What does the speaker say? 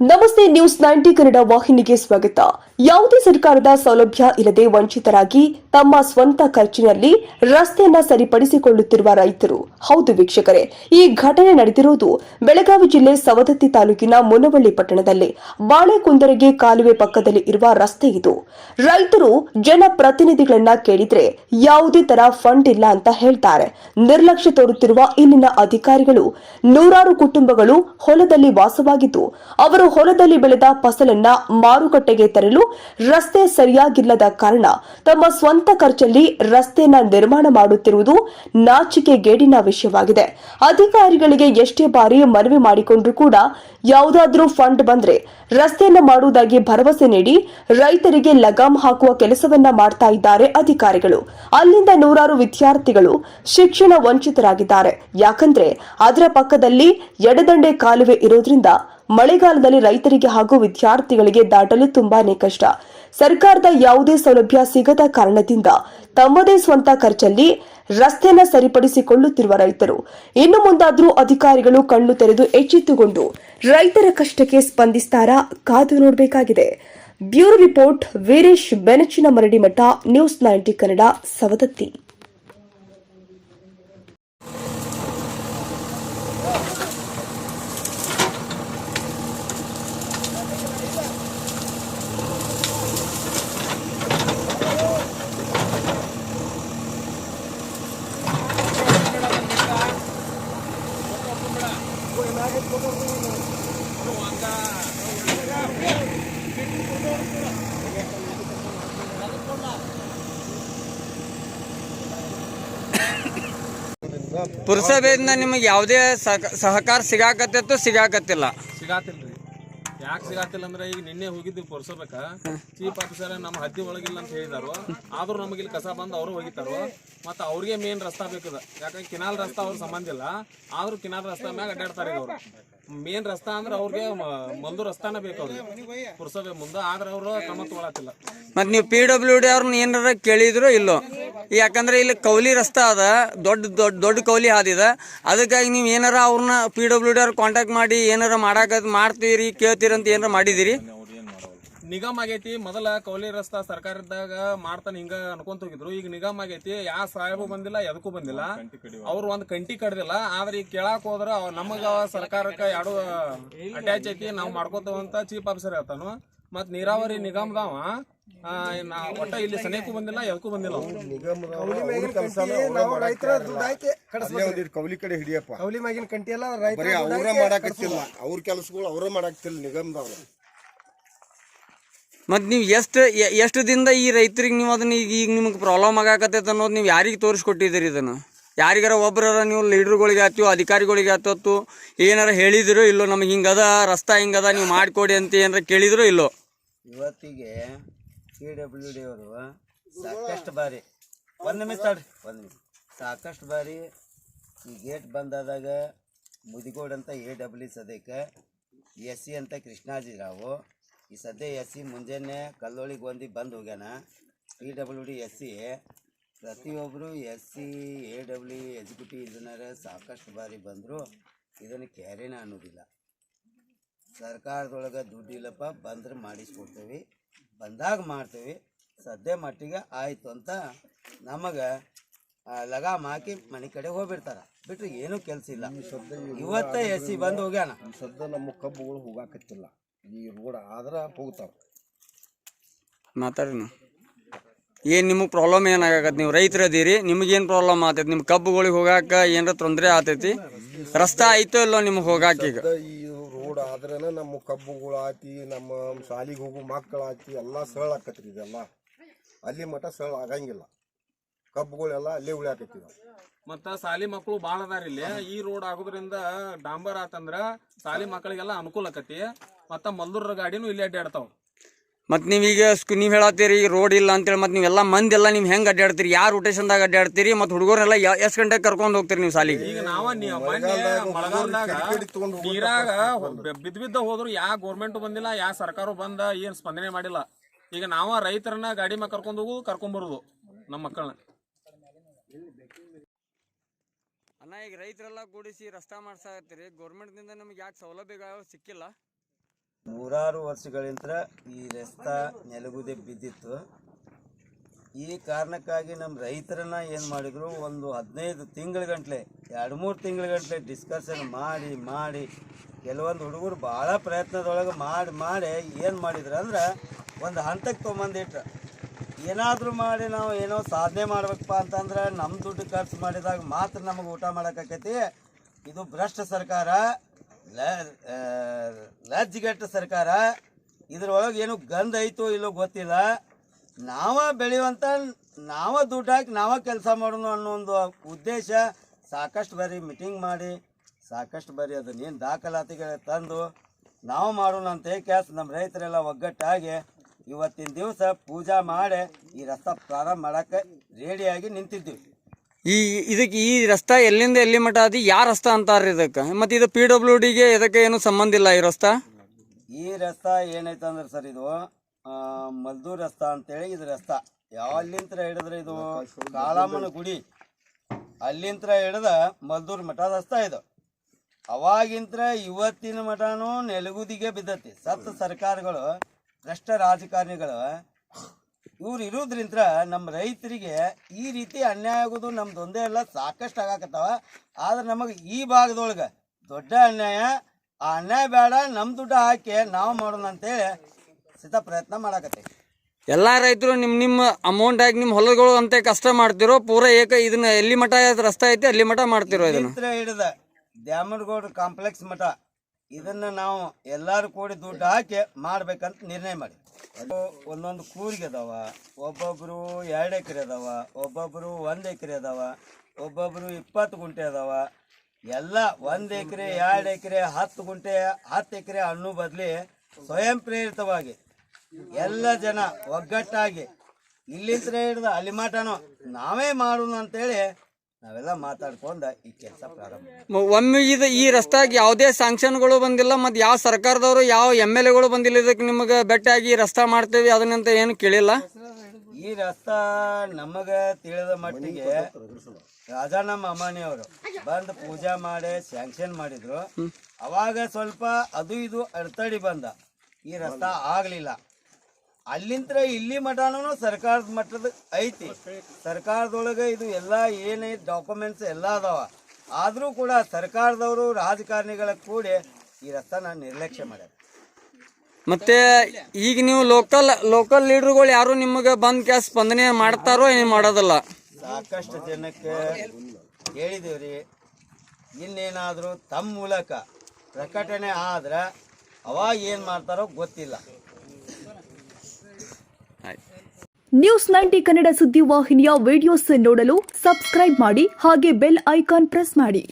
ನಮಸ್ತೆ news ninety Kannada ವಾಹಿನಿಗೆ ಸ್ವಾಗತ. ಯಾವುದೇ ಸರ್ಕಾರದ ಸೌಲಭ್ಯ ಇಲ್ಲದೆ ವಂಚಿತರಾಗಿ ತಮ್ಮ ಸ್ವಂತ ಖರ್ಚಿನಲ್ಲಿ ರಸ್ತೆಯನ್ನ ಸರಿಪಡಿಸಿಕೊಳ್ಳುತ್ತಿರುವ ರೈತರು. ಹೌದು ವೀಕ್ಷಕರೇ, ಈ ಘಟನೆ ನಡೆದಿರುವುದು ಬೆಳಗಾವಿ ಜಿಲ್ಲೆ ಸವದತ್ತಿ ತಾಲೂಕಿನ ಮುನವಳ್ಳಿ ಪಟ್ಟಣದಲ್ಲಿ. ಬಾಳೆಕುಂದರಿಗೆ ಕಾಲುವೆ ಪಕ್ಕದಲ್ಲಿ ಇರುವ ರಸ್ತೆ ಇದು. ರೈತರು ಜನಪ್ರತಿನಿಧಿಗಳನ್ನ ಕೇಳಿದ್ರೆ ಯಾವುದೇ ತರ ಫಂಡ್ ಇಲ್ಲ ಅಂತ ಹೇಳ್ತಾರೆ. ನಿರ್ಲಕ್ಷ್ಯ ತೋರುತ್ತಿರುವ ಇಲ್ಲಿನ ಅಧಿಕಾರಿಗಳು ನೂರಾರು ಕುಟುಂಬಗಳು ಹೊಲದಲ್ಲಿ ವಾಸವಾಗಿದ್ದು, ಅವರು ಹೊಲದಲ್ಲಿ ಬೆಳೆದ ಫಸಲನ್ನ ಮಾರುಕಟ್ಟೆಗೆ ತರಲು ರಸ್ತೆ ಸರಿಯಾಗಿಲ್ಲದ ಕಾರಣ ತಮ್ಮ ಸ್ವಂತ ಖರ್ಚಲ್ಲಿ ರಸ್ತೆಯನ್ನ ನಿರ್ಮಾಣ ಮಾಡುತ್ತಿರುವುದು ನಾಚಿಕೆಗೇಡಿನ ವಿಷಯವಾಗಿದೆ. ಅಧಿಕಾರಿಗಳಿಗೆ ಎಷ್ಟೇ ಬಾರಿ ಮನವಿ ಮಾಡಿಕೊಂಡ್ರೂ ಕೂಡ ಯಾವುದಾದ್ರೂ ಫಂಡ್ ಬಂದ್ರೆ ರಸ್ತೆಯನ್ನ ಮಾಡುವುದಾಗಿ ಭರವಸೆ ನೀಡಿ ರೈತರಿಗೆ ಲಗಾಮ್ ಹಾಕುವ ಕೆಲಸವನ್ನ ಮಾಡ್ತಾ ಇದ್ದಾರೆ ಅಧಿಕಾರಿಗಳು. ಅಲ್ಲಿಂದ ನೂರಾರು ವಿದ್ಯಾರ್ಥಿಗಳು ಶಿಕ್ಷಣ ವಂಚಿತರಾಗಿದ್ದಾರೆ. ಯಾಕಂದ್ರೆ ಅದರ ಪಕ್ಕದಲ್ಲಿ ಎಡದಂಡೆ ಕಾಲುವೆ ಇರೋದ್ರಿಂದ ಮಳೆಗಾಲದಲ್ಲಿ ರೈತರಿಗೆ ಹಾಗೂ ವಿದ್ಯಾರ್ಥಿಗಳಿಗೆ ದಾಟಲು ತುಂಬಾನೇ ಕಷ್ಟ. ಸರ್ಕಾರದ ಯಾವುದೇ ಸೌಲಭ್ಯ ಸಿಗದ ಕಾರಣದಿಂದ ತಮ್ಮದೇ ಸ್ವಂತ ಖರ್ಚಲ್ಲಿ ರಸ್ತೆಯನ್ನ ಸರಿಪಡಿಸಿಕೊಳ್ಳುತ್ತಿರುವ ರೈತರು. ಇನ್ನು ಮುಂದಾದ್ರೂ ಅಧಿಕಾರಿಗಳು ಕಣ್ಣು ತೆರೆದು ಎಚ್ಚೆತ್ತುಕೊಂಡು ರೈತರ ಕಷ್ಟಕ್ಕೆ ಸ್ಪಂದಿಸ್ತಾರಾ ಕಾದು ನೋಡಬೇಕಾಗಿದೆ. Bureau report, Veeresh Benachina Maradimath news ninety Kannada, Savadatti. ಪುರಸಭೆಯಿಂದ ನಿಮಗೆ ಯಾವುದೇ ಸಹಕ- ಸಹಕಾರ ಸಿಗಾಕತ್ತಿತ್ತು ಸಿಗಾಕತ್ತಿಲ್ಲ. ಸಿಗಾತಿಲ್ರಿ. ಯಾಕೆ ಸಿಗಾತಿಲ್ಲ ಅಂದ್ರೆ ಈಗ ನಿನ್ನೆ ಹೋಗಿದ್ದು ಪುರಸಭೆಕ. ಚೀಫ್ ಆಫೀಸರ್ ನಮ್ಮ ಹದ್ದಿ ಒಳಗಿಲ್ಲ ಅಂತ ಹೇಳಿದಾರು. ಆದ್ರೂ ನಮಗೆ ಇಲ್ಲಿ ಕಸ ಬಂದು ಅವರು ಹೋಗಿತಾರು ಮತ್ತೆ ಅವ್ರಿಗೆ ಮೇನ್ ರಸ್ತಾ ಬೇಕದ. ಯಾಕಂದ್ರೆ ಕಿನಾಲ್ ರಸ್ತಾ ಅವ್ರ ಸಂಬಂಧ ಇಲ್ಲ. ಆದ್ರೂ ಕಿನಾಲ್ ರಸ್ತಾ ಮ್ಯಾಗ ಅಡ್ಡಾಡ್ತಾರೆ ಅವ್ರು ಮೇನ್ ರಸ್ತಾ ಅಂದ್ರೆ ಅವ್ರಿಗೆ ಮಲ್ದು ರಸ್ತಾನ ಬೇಕು ಅವ್ರಿಗೆ. ಪುರಸಭೆ ಮುಂದೆ, ಆದ್ರೆ ಅವರು ಕ್ರಮ ತಗೊಳತಿಲ್ಲ ಮತ್ತೆ ನೀವು ಪಿ ಡಬ್ಲ್ಯೂ ಡಿ ಅವ್ರನ್ನ ಏನಾರ ಕೇಳಿದ್ರು ಇಲ್ಲೋ? ಯಾಕಂದ್ರೆ ಇಲ್ಲಿ ಕೌಲಿ ರಸ್ತೆ ಅದ, ದೊಡ್ಡ ದೊಡ್ಡ ದೊಡ್ಡ ಕೌಲಿ ಹಾದಿದ. ಅದಕ್ಕಾಗಿ ನೀವು ಏನಾರ ಅವ್ರನ್ನ ಪಿ ಡಬ್ಲ್ಯೂ ಡಿ ಅವ್ರ ಕಾಂಟ್ಯಾಕ್ಟ್ ಮಾಡಿ ಏನಾರ ಮಾಡಾಕ ಮಾಡ್ತೀರಿ, ಕೇಳ್ತೀರಿ ಅಂತ ಏನಾರ ಮಾಡಿದಿರಿ? ನಿಗಮ್ ಆಗೈತಿ ಮೊದಲ ಕೌಲಿ ರಸ್ತಾ ಸರ್ಕಾರದಾಗ ಮಾಡ್ತಾನೆ ಹಿಂಗ ಅನ್ಕೊಂತ ಹೋಗಿದ್ರು. ಈಗ ನಿಗಮ ಆಗೈತಿ ಯಾವ ಸಾಹೇಬು ಬಂದಿಲ್ಲ ಎದಕ್ಕೂ ಬಂದಿಲ್ಲ. ಅವ್ರು ಒಂದ್ ಕಂಟಿ ಕಡ್ದಿಲ್ಲ. ಆದ್ರೆ ಈಗ ಕೇಳಾಕ್ ಹೋದ್ರ ಅವ್ ನಮಗ ಸರ್ಕಾರಕ್ಕ ಎರಡು ಅಟ್ಯಾಚ್ ಐತಿ ನಾವ್ ಮಾಡ್ಕೋತವಂತ ಚೀಫ್ ಆಫೀಸರ್ ಹೇಳ್ತಾನು. ಮತ್ ನೀರಾವರಿ ನಿಗಮದವ ಆ, ನಾ ಒಟ್ಟ ಇಲ್ಲಿ ಸನೇಕು ಬಂದಿಲ್ಲ ಎದಕ್ಕೂ ಬಂದಿಲ್ಲ ಕೌಲಿ ಕಡೆ ಹಿಡಿಯಪ್ಪ. ಕೌಲಿ ಮ್ಯಾಗಿನ ಕಂಟಿ ಎಲ್ಲ ಅವ್ರ ಮಾಡಾಕತ್ತಿಲ್ಲ ಅವ್ರ ಕೆಲಸಗಳು ಅವ್ರ ಮಾಡಾಕತ್ತಿಲ್ಲ ನಿಗಮದವ್ರು. ಮತ್ತು ನೀವು ಎಷ್ಟು ಎಷ್ಟು ದಿನದ ಈ ರೈತರಿಗೆ ನೀವು ಅದನ್ನ ಈಗ ಈಗ ನಿಮಗೆ ಪ್ರಾಬ್ಲಮ್ ಆಗಾಕತ್ತೈತೆ ಅನ್ನೋದು ನೀವು ಯಾರಿಗೆ ತೋರಿಸ್ಕೊಟ್ಟಿದ್ದೀರಿ ಇದನ್ನು? ಯಾರಿಗಾರ ಒಬ್ಬರ ನೀವು ಲೀಡ್ರ್ಗಳಿಗೆ ಆಯ್ತು, ಅಧಿಕಾರಿಗಳಿಗೆ ಆತತ್ತು ಏನಾರ ಹೇಳಿದಿರೋ ಇಲ್ಲೋ, ನಮಗೆ ಹಿಂಗದ, ರಸ್ತಾ ಹಿಂಗದ ನೀವು ಮಾಡಿಕೊಡಿ ಅಂತ ಏನಾರ ಕೇಳಿದಿರೋ ಇಲ್ಲೋ? ಇವತ್ತಿಗೆ ಪಿ ಡಬ್ಲ್ಯೂ ಡಿ ಅವರು ಸಾಕಷ್ಟು ಬಾರಿ, ಒಂದು ನಿಮಿಷ ತಡ್ರಿ, ಒಂದು ನಿಮಿಷ. ಸಾಕಷ್ಟು ಬಾರಿ ಈ ಗೇಟ್ ಬಂದಾದಾಗ ಮುದಿಗೋಡ್ ಅಂತ ಎ ಡಬ್ಲ್ಯೂ ಸದ್ಯಕ್ಕೆ ಎಸ್ ಸಿ ಅಂತ ಕೃಷ್ಣಾಜಿ ರಾವು ಈ ಸದ್ಯ ಎಸ್ ಸಿ ಮುಂಜಾನೆ ಕಲ್ಲೋಳಿಗೆ ಒಂದು ಬಂದು ಹೋಗ್ಯಾನ. P W D S C. ಪ್ರತಿಯೊಬ್ಬರು S C A W executive engineer ಸಾಕಷ್ಟು ಬಾರಿ ಬಂದರು. ಇದನ್ನು ಕ್ಯಾರಿನ ಅನ್ನೋದಿಲ್ಲ. ಸರ್ಕಾರದೊಳಗೆ ದುಡ್ಡು ಇಲ್ಲಪ್ಪ ಬಂದ್ರೆ ಮಾಡಿಸ್ಕೊಡ್ತೇವೆ. ಬಂದಾಗ ಮಾಡ್ತೇವೆ. ಸದ್ಯ ಮಟ್ಟಿಗೆ ಆಯಿತು ಅಂತ ನಮಗೆ ಲಗಾಮ್ ಹಾಕಿ ಮನೆ ಕಡೆ ಹೋಗ್ಬಿಡ್ತಾರ. ಬಿಟ್ರೆ ಏನೂ ಕೆಲಸ ಇಲ್ಲ. ಇವತ್ತೇ ಎಸ್ ಸಿ ಬಂದು ಹೋಗ್ಯಾನ. ಸದ್ಯ ನಮ್ಮ ಕಬ್ಬುಗಳು ಹೋಗಾಕತ್ತಿಲ್ಲ. ಈ ರೋಡ್ ಆದ್ರ ಹೋಗ್ತಾವ ಮಾತಾಡ್ರಿ ಏನು ನಿಮಗೆ ಪ್ರಾಬ್ಲಮ್ ಏನಾಗತ್ತೆ ನೀವು? ರೈತರು ಅದೀರಿ ನಿಮಗೇನು ಪ್ರಾಬ್ಲಮ್ ಆತೈತಿ? ನಿಮ್ಮ ಕಬ್ಬುಗಳಿಗೆ ಹೋಗಾಕ ಏನಾರ ತೊಂದರೆ ಆತೈತಿ? ರಸ್ತೆ ಐತೋ ಇಲ್ಲೋ ನಿಮಗೆ ಹೋಗಾಕ ಈಗ? ಈ ರೋಡ್ ಆದ್ರೆ ನಮ್ಮ ಕಬ್ಬುಗಳು ಆತಿ ನಮ್ಮ ಶಾಲಿಗೆ ಹೋಗು ಮಕ್ಕಳು ಆತಿ ಎಲ್ಲ ಸರಳ ಆಕತ್ರಿ ಇದೆಲ್ಲ. ಅಲ್ಲಿ ಮಠ ಸರಳ ಆಗಂಗಿಲ್ಲ. ಕಬ್ಬುಗಳೆಲ್ಲ ಅಲ್ಲೇ ಉಳಿಯಾಕತ್ತಿವ ಮತ್ತ ಸಾಲಿ ಮಕ್ಕಳು ಬಾಳ ಅದಾರ ಇಲ್ಲಿ. ಈ ರೋಡ್ ಆಗೋದ್ರಿಂದ ಡಾಂಬರ್ ಆತಂದ್ರ ಸಾಲಿ ಮಕ್ಕಳಿಗೆಲ್ಲ ಅನುಕೂಲ ಆಕತಿ. ಮತ್ತ ಮಲ್ದೂರ್ ಗಾಡಿನೂ ಇಲ್ಲಿ ಅಡ್ಡಾಡ್ತಾವ ಮತ್ತು ನೀವೀಗ ಸ್ಕೂ ನೀವು ಹೇಳತ್ತೀರಿ ಈ ರೋಡ್ ಇಲ್ಲ ಅಂತೇಳಿ ಮತ್ತು ನೀವೆಲ್ಲ ಮಂದಿ ಎಲ್ಲ ನೀವು ಹೆಂಗೆ ಅಡ್ಡಾಡ್ತೀರಿ ಯಾವ ರೊಟೇಷನ್ದಾಗ ಅಡ್ಡಾಡ್ತೀರಿ ಮತ್ತು ಹುಡುಗರೆಲ್ಲ ಎಷ್ಟು ಗಂಟೆಗೆ ಕರ್ಕೊಂಡು ಹೋಗ್ತೀರಿ ನೀವು ಸಾಲಿಗೆ? ಈಗ ನಾವ ನೀ- ಮೊನ್ನೆ ಮಳೆಗಾಲದಾಗ ನೀರಾಗ ಬಿದ್ದ ಬಿದ್ದ ಹೋದ್ರು ಯಾ ಗೌರ್ಮೆಂಟ್ ಬಂದಿಲ್ಲ ಯಾ ಸರ್ಕಾರ ಬಂದ ಏನ್ ಸ್ಪಂದನೆ ಮಾಡಿಲ್ಲ. ಈಗ ನಾವ ರೈತರನ್ನ ಗಾಡಿ ಮ್ಯಾಗ ಕರ್ಕೊಂಡ್ ಹೋಗುದು ಕರ್ಕೊಂಡ್ ಬರುದು ನಮ್ಮ ಮಕ್ಕಳನ್ನ ಅಣ್ಣ, ಈಗ ರೈತರೆಲ್ಲ ಕೂಡಿಸಿ ರಸ್ತಾ ಮಾಡ್ಸಾಕತ್ತೀರಿ ಗೌರ್ಮೆಂಟ್ನಿಂದ ನಮ್ಗೆ ಯಾಕೆ ಸೌಲಭ್ಯಗಳು ಸಿಕ್ಕಿಲ್ಲ? ನೂರಾರು ವರ್ಷಗಳಿಂದ ಈ ರಸ್ತೆ ನೆಲಗುದೆ ಬಿದ್ದಿತ್ತು. ಈ ಕಾರಣಕ್ಕಾಗಿ ನಮ್ಮ ರೈತರನ್ನ ಏನು ಮಾಡಿದ್ರು, ಒಂದು ಹದಿನೈದು ತಿಂಗಳ ಗಂಟ್ಲೆ ಎರಡು ಮೂರು ತಿಂಗಳ ಗಂಟ್ಲೆ ಡಿಸ್ಕಷನ್ ಮಾಡಿ ಮಾಡಿ, ಕೆಲವೊಂದು ಹುಡುಗರು ಭಾಳ ಪ್ರಯತ್ನದೊಳಗೆ ಮಾಡಿ ಮಾಡಿ ಏನು ಮಾಡಿದ್ರು ಅಂದ್ರೆ ಒಂದು ಹಂತಕ್ಕೆ ತೊಗೊಂಬಂದಿಟ್ರು ಏನಾದರೂ ಮಾಡಿ ನಾವು ಏನೋ ಸಾಧನೆ ಮಾಡ್ಬೇಕಪ್ಪ ಅಂತಂದ್ರೆ ನಮ್ಮ ದುಡ್ಡು ಖರ್ಚು ಮಾಡಿದಾಗ ಮಾತ್ರ ನಮಗೆ ಊಟ ಮಾಡೋಕ್ಕಾಕೈತಿ ಇದು ಭ್ರಷ್ಟ ಸರ್ಕಾರ ಲಜ್ಜಿಗೆಟ್ಟ ಸರ್ಕಾರ. ಇದ್ರೊಳಗೆ ಏನು ಗಂಧ ಐತೋ ಇಲ್ಲೋ ಗೊತ್ತಿಲ್ಲ. ನಾವ ಬೆಳೆಯುವಂತ, ನಾವ ದುಡ್ಡು ಹಾಕಿ ನಾವ ಕೆಲಸ ಮಾಡೋಣ ಅನ್ನೋ ಒಂದು ಉದ್ದೇಶ ಸಾಕಷ್ಟು ಬಾರಿ ಮೀಟಿಂಗ್ ಮಾಡಿ, ಸಾಕಷ್ಟು ಬಾರಿ ಅದನ್ನೇನು ದಾಖಲಾತಿಗಳ ತಂದು ನಾವು ಮಾಡೋಣ ಅಂತ ಕೆಲಸ ನಮ್ಮ ರೈತರೆಲ್ಲ ಒಗ್ಗಟ್ಟಾಗಿ ಇವತ್ತಿನ ದಿವಸ ಪೂಜಾ ಮಾಡಿ ಈ ರಸ್ತೆ ಪ್ರಾರಂಭ ಮಾಡಕ್ಕೆ ರೆಡಿಯಾಗಿ ನಿಂತಿದ್ದೀವಿ ಈ ಇದಕ್ಕೆ ಈ ರಸ್ತಾ ಎಲ್ಲಿಂದ ಎಲ್ಲಿ ಮಠ ಅದು? ಯಾವ ರಸ್ತಾ ಅಂತಾರ್ರಿ ಇದಕ್ಕೆ? ಮತ್ತೆ ಇದು ಪಿ ಡಬ್ಲ್ಯೂ ಡಿಗೆ ಇದಕ್ಕೆ ಏನು ಸಂಬಂಧ ಇಲ್ಲ ಈ ರಸ್ತಾ? ಈ ರಸ್ತಾ ಏನೈತೆ ಅಂದ್ರೆ ಸರ್ ಇದು ಆ, ಮಲ್ದೂರ್ ಅಂತ ಅಂತೇಳಿ ಇದು ರಸ್ತಾ. ಯಾವಲ್ಲಿಂತ್ರ ಹಿಡಿದ್ರೆ ಇದು? ಕಾಳಮ್ಮನ ಗುಡಿ. ಅಲ್ಲಿಂತ್ರ ಹಿಡಿದ ಮಲ್ದೂರ್ ಮಠ ರಸ್ತ ಇದು. ಅವಾಗಿಂತ್ರ ಇವತ್ತಿನ ಮಠನೂ ನೆಲಗುದಿಗೆ ಬಿದ್ದತಿ. ಸತ್ತ ಸರ್ಕಾರಗಳು ಭ್ರಷ್ಟ ರಾಜಕಾರಣಿಗಳು ಇವ್ರು ಇರೋದ್ರಿಂದ ನಮ್ಮ ರೈತರಿಗೆ ಈ ರೀತಿ ಅನ್ಯಾಯ ಆಗೋದು ನಮ್ದು ಒಂದೇ ಅಲ್ಲ ಸಾಕಷ್ಟು ಆಗಾಕತ್ತಾವ. ಆದ್ರೆ ನಮಗೆ ಈ ಭಾಗದೊಳಗೆ ದೊಡ್ಡ ಅನ್ಯಾಯ ಆ ಅನ್ಯಾಯ ಬೇಡ ನಮ್ಮ ದುಡ್ಡು ಹಾಕಿ ನಾವು ಮಾಡೋಣ ಅಂತೇಳಿ ಸಿದ್ಧ ಪ್ರಯತ್ನ ಮಾಡಾಕತ್ತೀವಿ. ಎಲ್ಲ ರೈತರು ನಿಮ್ಮ ನಿಮ್ಮ ಅಮೌಂಟ್ ಆಗಿ ನಿಮ್ಮ ಹೊಲಗಳು ಅಂತ ಕಷ್ಟ ಮಾಡ್ತಿರೋ ಪೂರ ಏಕ ಇದನ್ನ ಎಲ್ಲಿ ಮಠ ರಸ್ತೆ ಐತಿ ಅಲ್ಲಿ ಮಠ ಮಾಡ್ತಿರೋ ಇದನ್ನ? ಹಿಡಿದ ದ್ಯಾಮನಗೌಡ ಕಾಂಪ್ಲೆಕ್ಸ್ ಮಠ. ಇದನ್ನ ನಾವು ಎಲ್ಲರೂ ಕೂಡಿ ದುಡ್ಡು ಹಾಕಿ ಮಾಡ್ಬೇಕಂತ ನಿರ್ಣಯ ಮಾಡಿ ಒಂದೊಂದು ಕೂರಿಗೆ ಅದಾವ, ಒಬ್ಬೊಬ್ರು ಎರಡು ಎಕರೆ ಅದಾವ, ಒಬ್ಬೊಬ್ರು ಒಂದು ಎಕರೆ ಅದಾವ, ಒಬ್ಬೊಬ್ರು ಇಪ್ಪತ್ತು ಗುಂಟೆ ಅದಾವ. ಎಲ್ಲ ಒಂದು ಎಕರೆ, ಎರಡು ಎಕರೆ, ಹತ್ತು ಗುಂಟೆ, ಹತ್ತು ಎಕರೆ ಹಣ್ಣು ಬದಲಿ ಸ್ವಯಂ ಪ್ರೇರಿತವಾಗಿ ಎಲ್ಲ ಜನ ಒಗ್ಗಟ್ಟಾಗಿ ಇಲ್ಲಿಂದ ಹಿಡಿದು ಅಲ್ಲಿ ಮಾಟನೋ ನಾವೇ ಮಾಡೋಣ ಅಂತೇಳಿ ನಾವೆಲ್ಲ ಮಾತಾಡ್ಕೊಂಡ ಈ ಕೆಲಸ ಪ್ರಾರಂಭ ಮ- ಒಮ್ಮೆ ಇದು ಈ ರಸ್ತಾಗ ಯಾವುದೇ ಸ್ಯಾಂಕ್ಷನ್ಗಳು ಬಂದಿಲ್ಲ ಮತ್ತು ಯಾವ ಸರ್ಕಾರದವರು ಯಾವ ಎಂ ಎಲ್ ಎಗಳು ಬಂದಿಲ್ಲ ಇದಕ್ಕೆ ನಿಮಗೆ ಭೇಟಿಯಾಗಿ ರಸ್ತಾ ಮಾಡ್ತೇವೆ ಅದನ್ನಂತ ಏನು ಕೇಳಿಲ್ಲ? ಈ ರಸ್ತಾ ನಮಗ ತಿಳಿದ ಮಟ್ಟಿಗೆ ರಾಜಣ್ಣ ಮಾಮಾನಿ ಅವರು. ಬಂದು ಪೂಜಾ ಮಾಡಿ ಸ್ಯಾಂಕ್ಷನ್ ಮಾಡಿದ್ರು. ಅವಾಗ ಸ್ವಲ್ಪ ಅದು ಇದು ಅಡ್ತಡಿ ಬಂದ. ಈ ರಸ್ತಾ ಆಗ್ಲಿಲ್ಲ. ಅಲ್ಲಿಂತ್ರ ಇಲ್ಲಿ ಮಠನೂ ಸರ್ಕಾರದ ಮಟ್ಟದ ಐತಿ. ಸರ್ಕಾರದೊಳಗೆ ಇದು ಎಲ್ಲ ಏನೈತಿ ಡಾಕ್ಯುಮೆಂಟ್ಸ್ ಎಲ್ಲ ಅದಾವ. ಆದರೂ ಕೂಡ ಸರ್ಕಾರದವರು ರಾಜಕಾರಣಿಗಳ ಕೂಡಿ ಈ ರಸ್ತಾನ ನಿರ್ಲಕ್ಷ್ಯ ಮಾಡ್ಯಾರ. ಮತ್ತೆ ಈಗ ನೀವು ಲೋಕಲ್ ಲೋಕಲ್ ಲೀಡರ್ಗಳು ಯಾರು ನಿಮಗೆ ಬಂದ್ ಕ್ಯಾಸ್ ಸ್ಪಂದನೆ ಮಾಡ್ತಾರೋ ಏನು ಮಾಡೋದಿಲ್ಲ? ಸಾಕಷ್ಟು ಜನಕ್ಕೆ ಹೇಳಿದೇವ್ರಿ ಇನ್ನೇನಾದರೂ ತಮ್ಮ ಮೂಲಕ ಪ್ರಕಟಣೆ ಆದ್ರೆ ಅವಾಗ ಏನು ಮಾಡ್ತಾರೋ ಗೊತ್ತಿಲ್ಲ. ನ್ಯೂಸ್ ನೈಂಟಿ ಕನ್ನಡ ಸುದ್ದಿ ವಾಹಿನಿಯ ವಿಡಿಯೋಸ್ ನೋಡಲು ಸಬ್ಸ್ಕ್ರೈಬ್ ಮಾಡಿ ಹಾಗೆ ಬೆಲ್ ಐಕಾನ್ ಪ್ರೆಸ್ ಮಾಡಿ.